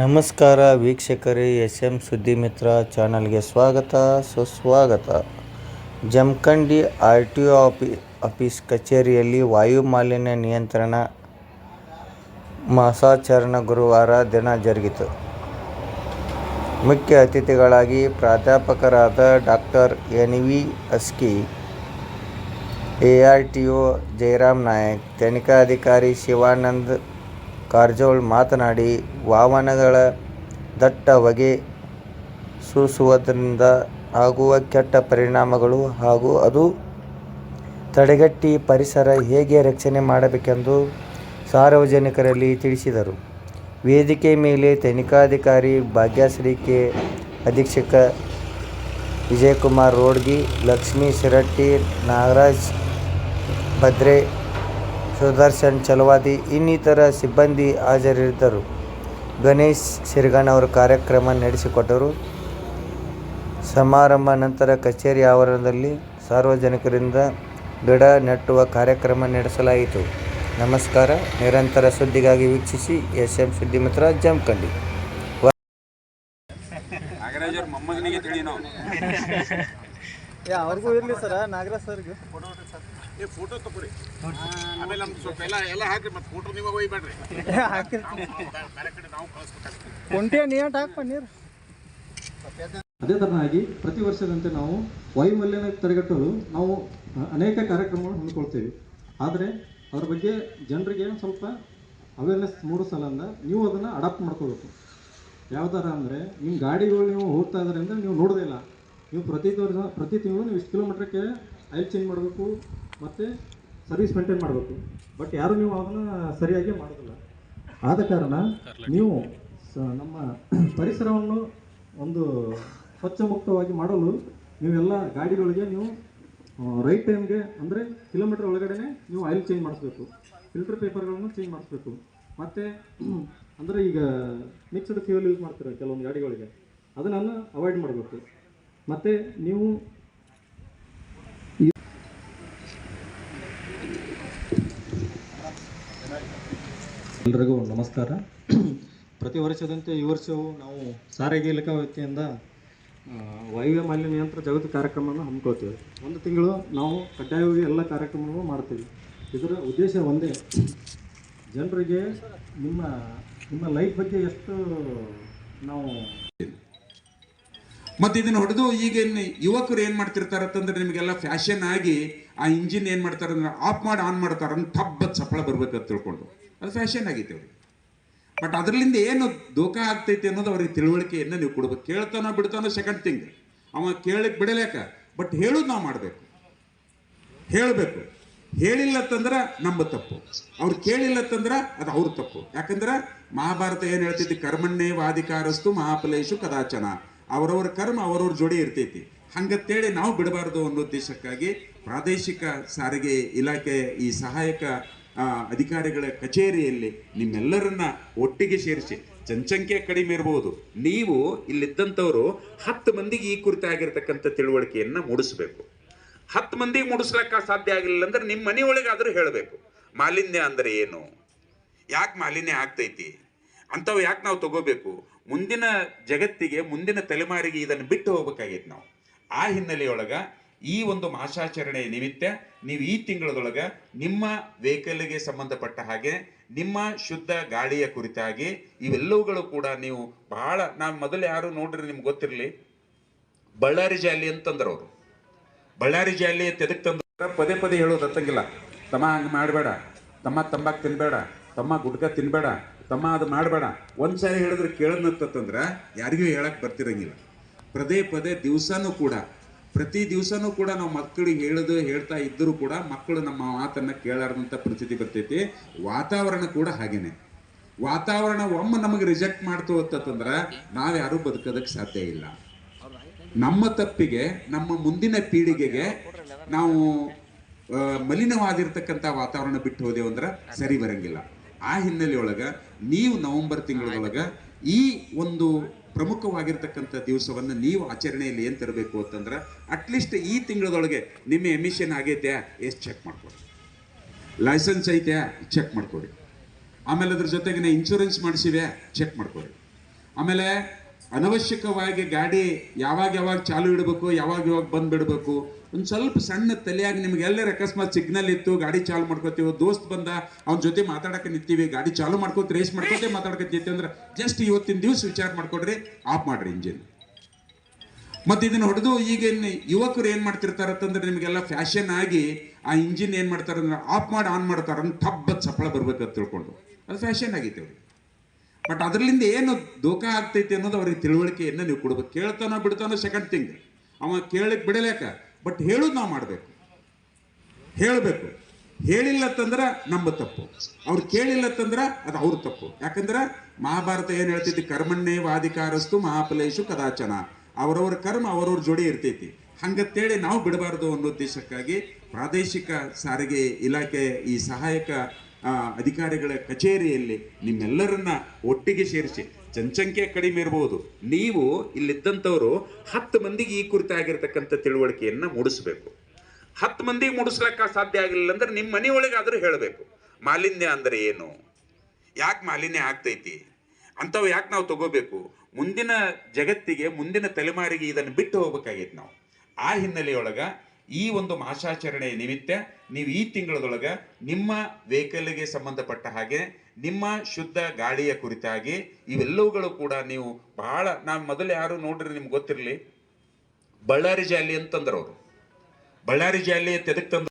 ನಮಸ್ಕಾರ ವೀಕ್ಷಕರೇ S M ಸುದ್ದಿ ಮಿತ್ರ ಚಾನಲ್ಗೆ ಸ್ವಾಗತ. ಸುಸ್ವಾಗತ. Jamkhandi R T O office, office ಕಚೇರಿಯಲ್ಲಿ ವಾಯು ಮಾಲಿನ್ಯ ನಿಯಂತ್ರಣ ಮಾಸಾಚರಣೆ ಗುರುವಾರ ದಿನ ಜರುಗಿತು. ಮುಖ್ಯ ಅತಿಥಿಗಳಾಗಿ ಪ್ರಾಧ್ಯಾಪಕರಾದ doctor N V Aski, A R T O Jayaram Nayak, ತನಿಖಾಧಿಕಾರಿ Shivanand Karajol ಮಾತನಾಡಿ, ವಾಹನಗಳ ದಟ್ಟ ಹೊಗೆ ಸೂಸುವುದರಿಂದ ಆಗುವ ಕೆಟ್ಟ ಪರಿಣಾಮಗಳು ಹಾಗೂ ಅದು ತಡೆಗಟ್ಟಿ ಪರಿಸರ ಹೇಗೆ ರಕ್ಷಣೆ ಮಾಡಬೇಕೆಂದು ಸಾರ್ವಜನಿಕರಲ್ಲಿ ತಿಳಿಸಿದರು. ವೇದಿಕೆ ಮೇಲೆ ತನಿಖಾಧಿಕಾರಿ ಭಾಗ್ಯಶ್ರೀ ಕೆ ಅಧೀಕ್ಷಕ ವಿಜಯಕುಮಾರ್ ರೋಡ್ಗಿ, ಲಕ್ಷ್ಮೀ ಶಿರಟ್ಟಿ ನಾಗರಾಜ್ ಭದ್ರೆ ಸುದರ್ಶನ್ ಚಲವಾದಿ ಇನ್ನಿತರ ಸಿಬ್ಬಂದಿ ಹಾಜರಿದ್ದರು. ಗಣೇಶ್ ಶಿರ್ಗಾಣ್ ಅವರು ಕಾರ್ಯಕ್ರಮ ನಡೆಸಿಕೊಟ್ಟರು. ಸಮಾರಂಭ ನಂತರ ಕಚೇರಿ ಆವರಣದಲ್ಲಿ ಸಾರ್ವಜನಿಕರಿಂದ ಗಿಡ ನೆಟ್ಟುವ ಕಾರ್ಯಕ್ರಮ ನಡೆಸಲಾಯಿತು. ನಮಸ್ಕಾರ. ನಿರಂತರ ಸುದ್ದಿಗಾಗಿ ವೀಕ್ಷಿಸಿ ಎಸ್ ಎಂ ಸುದ್ದಿ ಮಿತ್ರ ಜಮಖಂಡಿ. ನಾಗರಾಜ್ ಅವ್ರ ಮೊಮ್ಮಗನಿಗೆ ತಿಳಿ ನಾವು ಯಾ ಅವ್ರಿಗೂ ಇರಲಿ ಸರ. ನಾಗರಾಜ್ ಸರ್ಗೆ. ಏ ಫೋಟೋ ಆಮೇಲೆ ನಮ್ಗೆ ಸ್ವಲ್ಪ ಎಲ್ಲ ಎಲ್ಲ ಹಾಕ್ರಿ ಮತ್ತೆ ಫೋಟೋ ನೀವು ಒಯ್ಬೇಡ್ರಿ. ಹಾಕಿರ್ತೀನಿ ಬೇರೆ ಕಡೆ ನಾವು ಕಳಿಸ್ಬೇಕಾಗ್ತದೆ ಕುಂಟೆ ನೀಟ್ ಹಾಕ್ಪ ನೀರು ಅದೇ ತರನಾಗಿ ಪ್ರತಿ ವರ್ಷದಂತೆ ನಾವು ವಾಯುಮಲ್ಯನ ತಡೆಗಟ್ಟಲು ನಾವು ಅನೇಕ ಕಾರ್ಯಕ್ರಮಗಳನ್ನು ಹಮ್ಮಿಕೊಳ್ತೇವೆ. ಆದರೆ ಅದ್ರ ಬಗ್ಗೆ ಜನರಿಗೆ ಸ್ವಲ್ಪ ಅವೇರ್ನೆಸ್ ಮೂಡಿಸಲಂದ ನೀವು ಅದನ್ನು ಅಡಾಪ್ಟ್ ಮಾಡ್ಕೋಬೇಕು. ಯಾವ ಥರ ಅಂದರೆ ನಿಮ್ಮ ಗಾಡಿಗಳು ನೀವು ಹೋಗ್ತಾ ಇದ್ದಾರೆ ಅಂದರೆ ನೀವು ನೋಡೋದೇ ಇಲ್ಲ. ನೀವು ಪ್ರತಿ ವರ್ಷ ಪ್ರತಿ ತಿಂಗಳು ನೀವು ಇಷ್ಟು ಕಿಲೋಮೀಟ್ರಕ್ಕೆ ಆಯಿಲ್ ಚೇಂಜ್ ಮಾಡಬೇಕು ಮತ್ತು ಸರ್ವಿಸ್ ಮೇಂಟೈನ್ ಮಾಡಬೇಕು. ಬಟ್ ಯಾರು ನೀವು ಅದನ್ನು ಸರಿಯಾಗಿ ಮಾಡೋದಿಲ್ಲ ಆದ ಕಾರಣ ನೀವು ಸ- ನಮ್ಮ ಪರಿಸರವನ್ನು ಒಂದು ಸ್ವಚ್ಛ ಮುಕ್ತವಾಗಿ ಮಾಡಲು ನೀವೆಲ್ಲ ಗಾಡಿಗಳಿಗೆ ನೀವು ರೈಟ್ ಟೈಮ್ಗೆ ಅಂದರೆ ಕಿಲೋಮೀಟರ್ ಒಳಗಡೆ ನೀವು ಆಯಿಲ್ ಚೇಂಜ್ ಮಾಡಿಸ್ಬೇಕು. ಫಿಲ್ಟರ್ ಪೇಪರ್ಗಳನ್ನು ಚೇಂಜ್ ಮಾಡಿಸ್ಬೇಕು. ಮತ್ತು ಅಂದರೆ ಈಗ ಮಿಕ್ಸ್ಡ್ ಫ್ಯೂಯಲ್ ಯೂಸ್ ಮಾಡ್ತೀರ ಕೆಲವೊಂದು ಗಾಡಿಗಳಿಗೆ. ಅದನ್ನು ಅವಾಯ್ಡ್ ಮಾಡಬೇಕು. ಮತ್ತು ನೀವು ಎಲ್ರಿಗೂ ನಮಸ್ಕಾರ. ಪ್ರತಿ ವರ್ಷದಂತೆ ಈ ವರ್ಷವೂ ನಾವು ಸಾರಿಗೆ ಇಲಾಖಾ ವತಿಯಿಂದ ವಾಯುವ್ಯ ಮಾಲಿನ್ಯ ನಿಯಂತ್ರಣ ಜಾಗೃತಿ ಕಾರ್ಯಕ್ರಮವನ್ನು ಹಮ್ಮಿಕೊಳ್ತೇವೆ ಒಂದು ತಿಂಗಳು ನಾವು ಕಡ್ಡಾಯವಾಗಿ ಎಲ್ಲ ಕಾರ್ಯಕ್ರಮಗಳು ಮಾಡ್ತೀವಿ. ಇದರ ಉದ್ದೇಶ ಒಂದೇ, ಜನರಿಗೆ ನಿಮ್ಮ ನಿಮ್ಮ ಲೈಫ್ ಬಗ್ಗೆ ಎಷ್ಟು ನಾವು ಮತ್ತು ಇದನ್ನು ಹೊಡೆದು ಈಗ ಯುವಕರು ಏನು ಮಾಡ್ತಿರ್ತಾರೆ ಅಂತಂದ್ರೆ ನಿಮಗೆಲ್ಲ ಫ್ಯಾಷನ್ ಆಗಿ ಆ ಇಂಜಿನ್ ಏನು ಮಾಡ್ತಾರೆ ಅಂದ್ರೆ ಆಫ್ ಮಾಡಿ ಆನ್ ಮಾಡ್ತಾರೆ ಅಂತ ತಬ್ಬತ್ ಸಫಳ ಬರ್ಬೇಕಂತ ತಿಳ್ಕೊಂಡು. ಅದು ಫ್ಯಾಷನ್ ಆಗೈತೆ ಅವ್ರಿಗೆ. ಬಟ್ ಅದರಿಂದ ಏನು ದೋಖ ಆಗ್ತೈತಿ ಅನ್ನೋದು ಅವ್ರಿಗೆ ತಿಳುವಳಿಕೆಯನ್ನು ನೀವು ಕೊಡ್ಬೇಕು. ಕೇಳ್ತಾನೋ ಬಿಡ್ತಾನೋ ಸೆಕೆಂಡ್ ಥಿಂಗ್ ಅವ ಕೇಳಕ್ಕೆ ಬಿಡಲೇಕ ಬಟ್ ಹೇಳೋದು ನಾವು ಮಾಡಬೇಕು. ಹೇಳಬೇಕು. ಹೇಳಿಲ್ಲ ತಂದ್ರೆ ನಮ್ಮ ತಪ್ಪು. ಅವ್ರು ಕೇಳಿಲ್ಲತ್ತಂದ್ರ ಅದು ಅವ್ರ ತಪ್ಪು. ಯಾಕಂದ್ರೆ ಮಹಾಭಾರತ ಏನು ಹೇಳ್ತೈತಿ? ಕರ್ಮಣ್ಣೇ ವಾದಿಕಾರಸ್ತು ಮಹಾಪಲೇಶು ಕದಾಚನ. ಅವರವರ ಕರ್ಮ ಅವರವ್ರ ಜೋಡಿ ಇರ್ತೈತಿ. ಹಂಗತ್ತೇಳಿ ನಾವು ಬಿಡಬಾರ್ದು ಅನ್ನೋ ಉದ್ದೇಶಕ್ಕಾಗಿ ಪ್ರಾದೇಶಿಕ ಸಾರಿಗೆ ಇಲಾಖೆ ಈ ಸಹಾಯಕ ಅಧಿಕಾರಿಗಳ ಕಚೇರಿಯಲ್ಲಿ ನಿಮ್ಮೆಲ್ಲರನ್ನ ಒಟ್ಟಿಗೆ ಸೇರಿಸಿ. ಜನಸಂಖ್ಯೆ ಕಡಿಮೆ ಇರಬಹುದು ನೀವು ಇಲ್ಲಿದ್ದಂಥವರು ಹತ್ತು ಮಂದಿಗೆ ಈ ಕುರಿತಾಗಿರ್ತಕ್ಕಂಥ ತಿಳುವಳಿಕೆಯನ್ನು ಮೂಡಿಸಬೇಕು. ಹತ್ತು ಮಂದಿಗೆ ಮೂಡಿಸ್ಲಿಕ್ಕೆ ಸಾಧ್ಯ ಆಗಲಿಲ್ಲ ಅಂದ್ರೆ ನಿಮ್ಮ ಮನೆಯೊಳಗೆ ಆದ್ರೂ ಹೇಳಬೇಕು. ಮಾಲಿನ್ಯ ಅಂದ್ರೆ ಏನು? ಯಾಕೆ ಮಾಲಿನ್ಯ ಆಗ್ತೈತಿ? ಅಂಥವು ಯಾಕೆ ನಾವು ತಗೋಬೇಕು? ಮುಂದಿನ ಜಗತ್ತಿಗೆ ಮುಂದಿನ ತಲೆಮಾರಿಗೆ ಇದನ್ನು ಬಿಟ್ಟು ಹೋಗ್ಬೇಕಾಗೈತೆ ನಾವು. ಆ ಹಿನ್ನೆಲೆಯೊಳಗ ಈ ಒಂದು ಮಾಸಾಚರಣೆ ನಿಮಿತ್ತ ನೀವು ಈ ತಿಂಗಳದೊಳಗೆ ನಿಮ್ಮ ವೆಹಿಕಲ್ಗೆ ಸಂಬಂಧಪಟ್ಟ ಹಾಗೆ ನಿಮ್ಮ ಶುದ್ಧ ಗಾಳಿಯ ಕುರಿತಾಗಿ ಇವೆಲ್ಲವುಗಳು ಕೂಡ ನೀವು ಬಹಳ, ನಾನು ಮೊದಲು ಯಾರು ನೋಡ್ರಿ ನಿಮ್ಗೆ ಗೊತ್ತಿರಲಿ. ಬಳ್ಳಾರಿ ಜಾಲಿ ಅಂತಂದ್ರು ಅವರು. ಬಳ್ಳಾರಿ ಜಾಲಿ ತೆದಕ್ ತಂದ ಪದೇ ಪದೇ ಹೇಳೋದು ಹತ್ತಂಗಿಲ್ಲ ತಮ್ಮ ಹಂಗೆ ಮಾಡಬೇಡ. ತಮ್ಮ ತಂಬಾಕು ತಿನ್ಬೇಡ. ತಮ್ಮ ಗುಡ್ಕ ತಿನ್ಬೇಡ. ತಮ್ಮ ಅದು ಮಾಡಬೇಡ. ಒಂದ್ಸಾರಿ ಹೇಳಿದ್ರೆ ಕೇಳೋದಂತಂದ್ರೆ ಯಾರಿಗೂ ಹೇಳಕ್ಕೆ ಬರ್ತಿರಂಗಿಲ್ಲ. ಪದೇ ಪದೇ ದಿವಸನೂ ಕೂಡ ಪ್ರತಿ ದಿವಸನೂ ಕೂಡ ನಾವು ಮಕ್ಕಳಿಗೆ ಹೇಳೋದು ಹೇಳ್ತಾ ಇದ್ದರೂ ಕೂಡ ಮಕ್ಕಳು ನಮ್ಮ ಮಾತನ್ನ ಕೇಳಾರದಂತ ಪರಿಸ್ಥಿತಿ ಬರ್ತೈತಿ. ವಾತಾವರಣ ಕೂಡ ಹಾಗೇನೆ. ವಾತಾವರಣ ಒಮ್ಮೆ ನಮಗೆ ರಿಜೆಕ್ಟ್ ಮಾಡ್ತು ಅಂತಂದ್ರೆ ನಾವ್ಯಾರು ಬದುಕೋದಕ್ಕೆ ಸಾಧ್ಯ ಇಲ್ಲ. ನಮ್ಮ ತಪ್ಪಿಗೆ, ನಮ್ಮ ಮುಂದಿನ ಪೀಳಿಗೆಗೆ ನಾವು ಮಲಿನವಾಗಿರ್ತಕ್ಕಂತ ವಾತಾವರಣ ಬಿಟ್ಟು ಹೋದೆವು ಅಂದ್ರೆ ಸರಿ ಬರಂಗಿಲ್ಲ. ಆ ಹಿನ್ನೆಲೆಯೊಳಗ ನೀವು ನವೆಂಬರ್ ತಿಂಗಳೊಳಗ ಈ ಒಂದು ಪ್ರಮುಖವಾಗಿರ್ತಕ್ಕಂಥ ದಿವಸವನ್ನು ನೀವು ಆಚರಣೆಯಲ್ಲಿ ಏನು ತರಬೇಕು ಅಂತಂದ್ರೆ ಅಟ್ಲೀಸ್ಟ್ ಈ ತಿಂಗಳದೊಳಗೆ ನಿಮ್ಮ ಎಮಿಷನ್ ಆಗೈತೆ, ಎಷ್ಟು ಚೆಕ್ ಮಾಡ್ಕೊಡಿ. ಲೈಸೆನ್ಸ್ ಐತೆ ಚೆಕ್ ಮಾಡ್ಕೊಡಿ. ಆಮೇಲೆ ಅದ್ರ ಜೊತೆಗೆ ಇನ್ಶೂರೆನ್ಸ್ ಮಾಡಿಸಿವೆ ಚೆಕ್ ಮಾಡ್ಕೊಡಿ. ಆಮೇಲೆ ಅನವಶ್ಯಕವಾಗಿ ಗಾಡಿ ಯಾವಾಗ ಯಾವಾಗ ಚಾಲು ಇಡಬೇಕು, ಯಾವಾಗ ಯಾವಾಗ ಬಂದ್ ಬಿಡಬೇಕು ಒಂದು ಸ್ವಲ್ಪ ಸಣ್ಣ ತಲೆಯಾಗಿ ನಿಮ್ಗೆ ಎಲ್ಲರ ಅಕಸ್ಮಾತ್ ಸಿಗ್ನಲ್ ಇತ್ತು, ಗಾಡಿ ಚಾಲು ಮಾಡ್ಕೋತೀವಿ, ದೋಸ್ತ್ ಬಂದ, ಅವನ ಜೊತೆ ಮಾತಾಡಕ್ಕೆ ನಿಂತೀವಿ, ಗಾಡಿ ಚಾಲು ಮಾಡ್ಕೋತ ರೇಸ್ ಮಾಡ್ಕೋತೆ ಮಾತಾಡಕತ್ತೀವಿ ಅಂದ್ರೆ ಜಸ್ಟ್ ಇವತ್ತಿನ ದಿವಸ ವಿಚಾರ ಮಾಡ್ಕೊಡ್ರಿ ಆಫ್ ಮಾಡ್ರಿ ಇಂಜಿನ್ ಮತ್ತೆ ಇದನ್ನ ಹೊಡೆದು ಈಗ ಯುವಕರು ಏನು ಮಾಡ್ತಿರ್ತಾರೆ ಅಂತಂದ್ರೆ ನಿಮಗೆಲ್ಲ ಫ್ಯಾಷನ್ ಆಗಿ ಆ ಇಂಜಿನ್ ಏನು ಮಾಡ್ತಾರೆ ಅಂದ್ರೆ ಆಫ್ ಮಾಡಿ ಆನ್ ಮಾಡ್ತಾರ ಅಂತ ಟಬ್ಬತ್ ಸಫಳ ಬರ್ಬೇಕಂತ ತಿಳ್ಕೊಂಡು. ಅದು ಫ್ಯಾಷನ್ ಆಗಿತ್ತು ಅವ್ರಿಗೆ ಬಟ್ ಅದರಿಂದ ಏನು ದೋಖ ಆಗ್ತೈತಿ ಅನ್ನೋದು ಅವ್ರಿಗೆ ತಿಳುವಳಿಕೆಯನ್ನು ನೀವು ಕೊಡ್ಬೇಕು. ಕೇಳ್ತಾನ ಬಿಡ್ತಾನೋ ಸೆಕೆಂಡ್ ಥಿಂಗ್ ಅವ ಕೇಳಕ್ ಬಿಡಲೇಕ. ಬಟ್ ಹೇಳೋದು ನಾವು ಮಾಡಬೇಕು. ಹೇಳಬೇಕು. ಹೇಳಿಲ್ಲ ತಂದ್ರ ನಮ್ಮ ತಪ್ಪು. ಅವ್ರು ಕೇಳಿಲ್ಲತ್ತಂದ್ರ ಅದು ಅವ್ರ ತಪ್ಪು. ಯಾಕಂದ್ರ ಮಹಾಭಾರತ ಏನ್ ಹೇಳ್ತೈತಿ? ಕರ್ಮಣ್ಣೇ ವಾದಿಕಾರಸ್ತು ಮಹಾಫಲೇಶು ಕದಾಚನ. ಅವರವರ ಕರ್ಮ ಅವರವ್ರ ಜೋಡಿ ಇರ್ತೈತಿ. ಹಂಗತ್ತೇಳಿ ನಾವು ಬಿಡಬಾರದು ಅನ್ನೋ ಉದ್ದೇಶಕ್ಕಾಗಿ ಪ್ರಾದೇಶಿಕ ಸಾರಿಗೆ ಇಲಾಖೆ ಈ ಸಹಾಯಕ ಅಧಿಕಾರಿಗಳ ಕಚೇರಿಯಲ್ಲಿ ನಿಮ್ಮೆಲ್ಲರನ್ನ ಒಟ್ಟಿಗೆ ಸೇರಿಸಿ. ಜನಸಂಖ್ಯೆ ಕಡಿಮೆ ಇರಬಹುದು ನೀವು ಇಲ್ಲಿದ್ದಂಥವರು ಹತ್ತು ಮಂದಿಗೆ ಈ ಕುರಿತಾಗಿರ್ತಕ್ಕಂಥ ತಿಳುವಳಿಕೆಯನ್ನ ಮೂಡಿಸಬೇಕು. ಹತ್ತು ಮಂದಿಗೆ ಮೂಡಿಸ್ಲಿಕ್ಕೆ ಸಾಧ್ಯ ಆಗಲಿಲ್ಲ ಅಂದ್ರೆ ನಿಮ್ಮ ಮನೆಯೊಳಗಾದ್ರೂ ಹೇಳಬೇಕು. ಮಾಲಿನ್ಯ ಅಂದ್ರೆ ಏನು? ಯಾಕೆ ಮಾಲಿನ್ಯ ಆಗ್ತೈತಿ? ಅಂಥವು ಯಾಕೆ ನಾವು ತಗೋಬೇಕು? ಮುಂದಿನ ಜಗತ್ತಿಗೆ ಮುಂದಿನ ತಲೆಮಾರಿಗೆ ಇದನ್ನು ಬಿಟ್ಟು ಹೋಗ್ಬೇಕಾಗೈತೆ ನಾವು. ಆ ಹಿನ್ನೆಲೆಯೊಳಗ ಈ ಒಂದು ಮಾಸಾಚರಣೆಯ ನಿಮಿತ್ತ ನೀವು ಈ ತಿಂಗಳದೊಳಗೆ ನಿಮ್ಮ ವೆಹಿಕಲ್ಗೆ ಸಂಬಂಧಪಟ್ಟ ಹಾಗೆ ನಿಮ್ಮ ಶುದ್ಧ ಗಾಳಿಯ ಕುರಿತಾಗಿ ಇವೆಲ್ಲವುಗಳು ಕೂಡ ನೀವು ಬಹಳ, ನಾನು ಮೊದಲು ಯಾರು ನೋಡ್ರಿ ನಿಮ್ಗೆ ಗೊತ್ತಿರಲಿ, ಬಳ್ಳಾರಿ ಜಾಲಿ ಅಂತಂದ್ರು ಅವರು. ಬಳ್ಳಾರಿ ಜಾಲಿ ಅಂತ ಎದಕ್ಕೆ ತಂದ್ರು